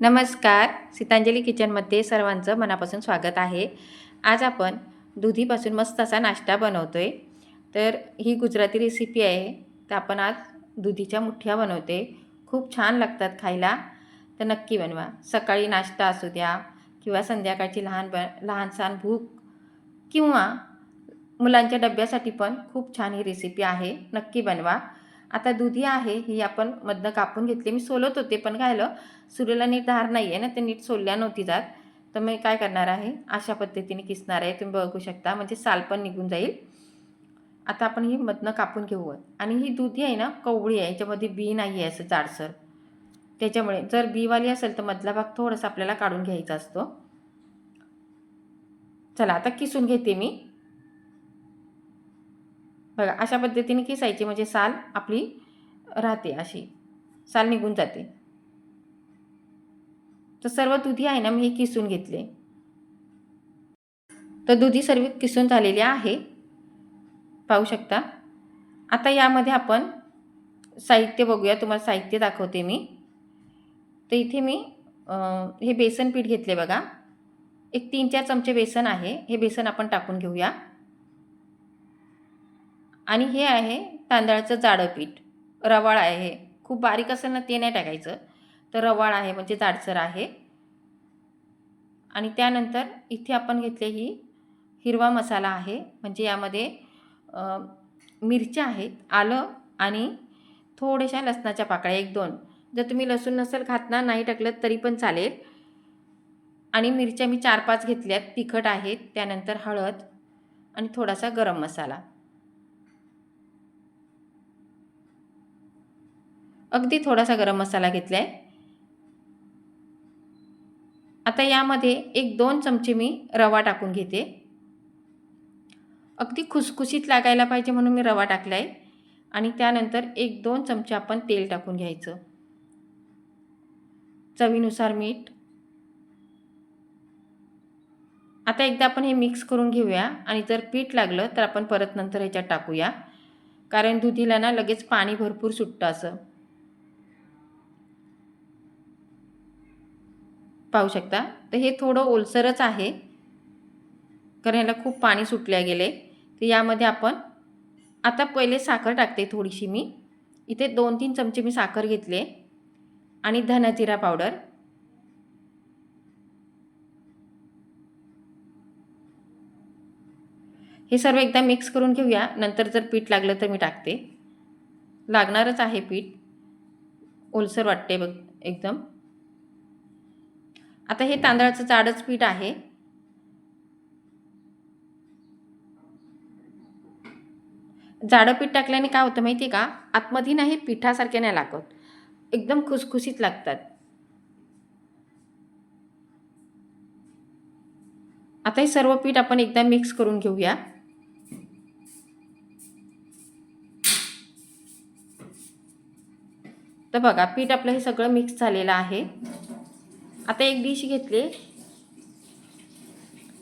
नमस्कार. सीतांजली किचनमध्ये सर्वांचं मनापासून स्वागत आहे. आज आपण दुधीपासून मस्त असा नाश्ता बनवतो आहे तर ही गुजराती रेसिपी आहे. तर आपण आज दुधीच्या मुठ्ठ्या बनवते खूप छान लागतात खायला. तर नक्की बनवा. सकाळी नाश्ता असू द्या किंवा संध्याकाळची लहान ब लहानसान भूक किंवा मुलांच्या डब्यासाठी पण खूप छान ही रेसिपी आहे. नक्की बनवा. आता दुधी आहे ही आपण मधनं कापून घेतली. मी सोलत होते पण काय झालं सूर्याला नीट धार नाही आहे ना ते नीट सोलल्या नव्हती जात. तर मी काय करणार आहे? अशा पद्धतीने किसणार आहे तुम्ही बघू शकता. म्हणजे साल पण निघून जाईल. आता आपण ही मधनं कापून घेऊ आणि ही दुधी आहे ना कवळी आहे. याच्यामध्ये बी नाही आहे असं जाडसर. त्याच्यामुळे जर बीवाली असेल तर मधला भाग थोडासा आपल्याला काढून घ्यायचा असतो. चला आता किसून घेते मी. बघा अशा पद्धतीने किसायची म्हणजे साल आपली राहते अशी. साल निघून जाते. तर सर्व दुधी आहे ना मी हे किसून घेतले. तर दुधी सर्व किसून झालेली आहे. पाहू शकता. आता यामध्ये आपण साहित्य बघूया. तुम्हाला साहित्य दाखवते मी. तर इथे मी हे बेसन पीठ घेतले बघा. एक तीन चार चमचे बेसन आहे. हे बेसन आपण टाकून घेऊया. आणि हे आहे तांदळाचं जाडं पीठ रवाळ आहे. हे खूप बारीक असेल ना ते नाही टाकायचं. तर रवाळ आहे म्हणजे जाडसर आहे. आणि त्यानंतर इथे आपण घेतले ही हिरवा मसाला आहे. म्हणजे यामध्ये मिरच्या आहेत आलं आणि थोड्याशा लसणाच्या पाकळ्या एक दोन. जर तुम्ही लसूण नसेल खात ना नाही टाकलं तरी पण चालेल. आणि मिरच्या मी चार पाच घेतल्यात. तिखट आहेत त्यानंतर हळद आणि थोडासा गरम मसाला. अगदी थोडासा गरम मसाला घेतला आहे आता यामध्ये एक दोन चमचे मी रवा टाकून घेते. अगदी खुसखुशीत लागायला पाहिजे म्हणून मी रवा टाकला आहे आणि त्यानंतर एक दोन चमचे आपण तेल टाकून घ्यायचं. चवीनुसार मीठ. आता एकदा आपण हे मिक्स करून घेऊया. आणि जर पीठ लागलं तर आपण परत नंतर ह्याच्यात टाकूया. कारण दुधीला ना लगेच पाणी भरपूर सुटतं असं. पाहू शकता. तर हे थोडं ओलसरच आहे. कारण याला खूप पाणी सुटल्या गेले. तर यामध्ये आपण आता पहिले साखर टाकते थोडीशी मी. इथे दोन तीन चमचे मी साखर घेतले. आणि धनाजिरा पावडर. हे सर्व एकदा मिक्स करून घेऊया. नंतर जर पीठ लागलं तर मी टाकते. लागणारच आहे पीठ. ओलसर वाटते बघ एकदम. आता हे तांदळाचं जाडच पीठ आहे. जाडं पीठ टाकल्याने काय होतं माहिती आहे का? आतमध्ये नाही पिठासारखे नाही लागत. एकदम खुसखुशीत लागतात. आता हे सर्व पीठ आपण एकदा मिक्स करून घेऊया. तर बघा पीठ आपलं हे सगळं मिक्स झालेलं आहे. आता एक डिश घेतली.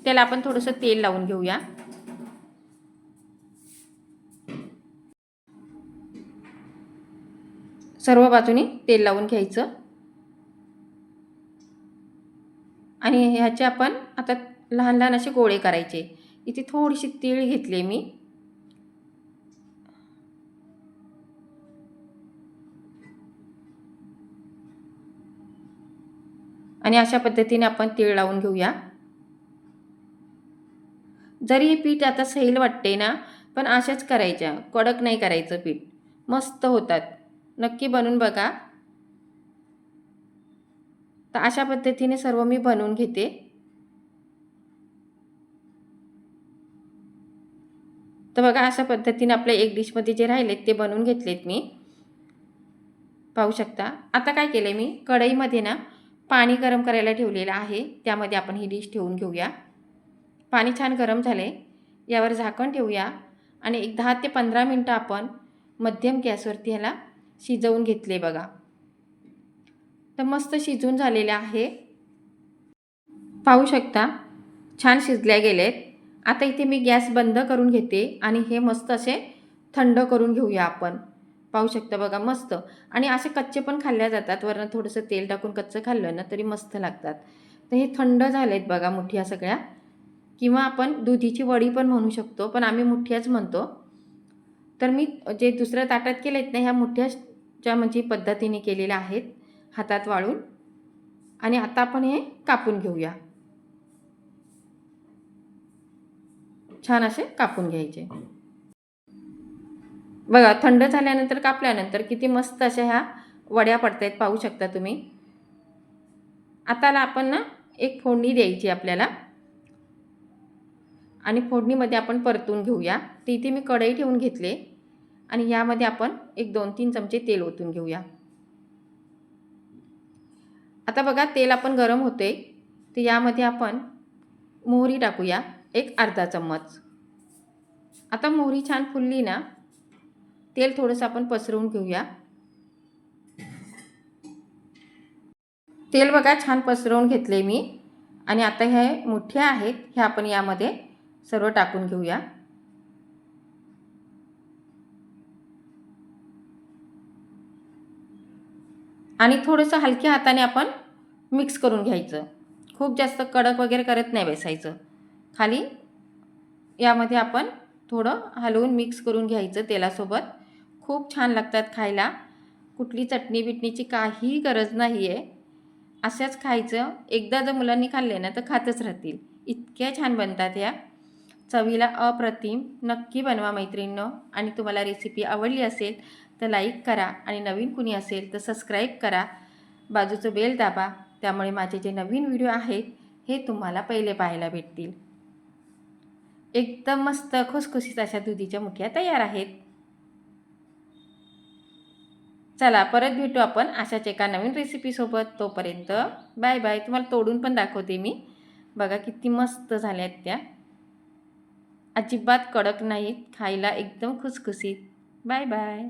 त्याला आपण थोडंसं तेल लावून घेऊया. सर्व बाजूनी तेल लावून घ्यायचं. आणि ह्याचे आपण आता लहान लहान असे गोळे करायचे. इथे थोडीशी तीळ घेतली मी. आणि अशा पद्धतीने आपण तीळ लावून घेऊया. जरी हे पीठ आता सैल वाटते ना पण अशाच करायच्या. कडक नाही करायचं पीठ. मस्त होतात. नक्की बनवून बघा. तर अशा पद्धतीने सर्व मी बनवून घेते. तर बघा अशा पद्धतीने आपल्या एक डिशमध्ये जे राहिलेत ते बनवून घेतलेत मी. पाहू शकता. आता काय केलं मी? कढईमध्ये ना पाणी गरम करायला ठेवलेलं आहे. त्यामध्ये आपण ही डिश ठेवून घेऊया. पाणी छान गरम झाले यावर झाकण ठेवूया आणि एक दहा ते पंधरा मिनटं आपण मध्यम गॅसवरती ह्याला शिजवून घेतले बघा. तर मस्त शिजून झालेले आहे. पाहू शकता छान शिजल्या गेलेत. आता इथे मी गॅस बंद करून घेते आणि हे मस्त असे थंड करून घेऊया आपण. पाहू शकता बघा मस्त. आणि असे कच्चे पण खाल्ल्या जातात वरनं थोडंसं तेल टाकून कच्चं खाल्लं ना तरी मस्त लागतात. तर हे थंड झाले आहेत बघा मुठ्या सगळ्या. किंवा आपण दुधीची वडी पण म्हणू शकतो पण आम्ही मुठ्याच म्हणतो. तर मी जे दुसऱ्या ताटात केले आहेत ना ह्या मुठ्याच्या म्हणजे पद्धतीने केलेल्या आहेत हातात वाळून. आणि आता आपण हे कापून घेऊया. छान असे कापून घ्यायचे. बघा थंड झाल्यानंतर कापल्यानंतर किती मस्त अशा ह्या वड्या पडतायत पाहू शकता तुम्ही. आताला आपण ना एक फोडणी द्यायची आपल्याला. आणि फोडणीमध्ये आपण परतून घेऊया. तर इथे मी कढई ठेवून घेतले. आणि यामध्ये आपण एक दोन तीन चमचे तेल ओतून घेऊया. आता बघा तेल आपण गरम होते तर यामध्ये आपण मोहरी टाकूया. एक अर्धा चम्मच. आता मोहरी छान फुलली ना तेल थोडंसं आपण पसरवून घेऊया. तेल बघा छान पसरवून घेतले मी. आणि आता हे मुठ्या आहेत ह्या आपण यामध्ये सर्व टाकून घेऊया. आणि थोडंसं हलक्या हाताने आपण मिक्स करून घ्यायचं. खूप जास्त कडक वगैरे करत नाही बेसायचं. खाली यामध्ये आपण थोडं हलवून मिक्स करून घ्यायचं तेलासोबत. खूप छान लागतात खायला. कुठली चटणी बिटणीची काहीही गरज नाही आहे अशाच खायचं. एकदा जर मुलांनी खाल्ले ना तर खातच राहतील. इतक्या छान बनतात या. चवीला अप्रतिम. नक्की बनवा मैत्रिणींनो. आणि तुम्हाला रेसिपी आवडली असेल तर लाईक करा. आणि नवीन कुणी असेल तर सबस्क्राईब करा. बाजूचं बेल दाबा. त्यामुळे माझे जे नवीन व्हिडिओ आहेत हे तुम्हाला पहिले पाहायला भेटतील. एकदम मस्त खुसखुशीत अशा दुधीच्या मुठ्या तयार आहेत. चला परत भेटू आपण अशाच एका नवीन रेसिपीसोबत तोपर्यंत बाय बाय तुम्हाला तोडून पण दाखवते मी. बघा किती मस्त झाल्या आहेत त्या. अजिबात कडक नाहीत. खायला एकदम खुसखुसीत बाय बाय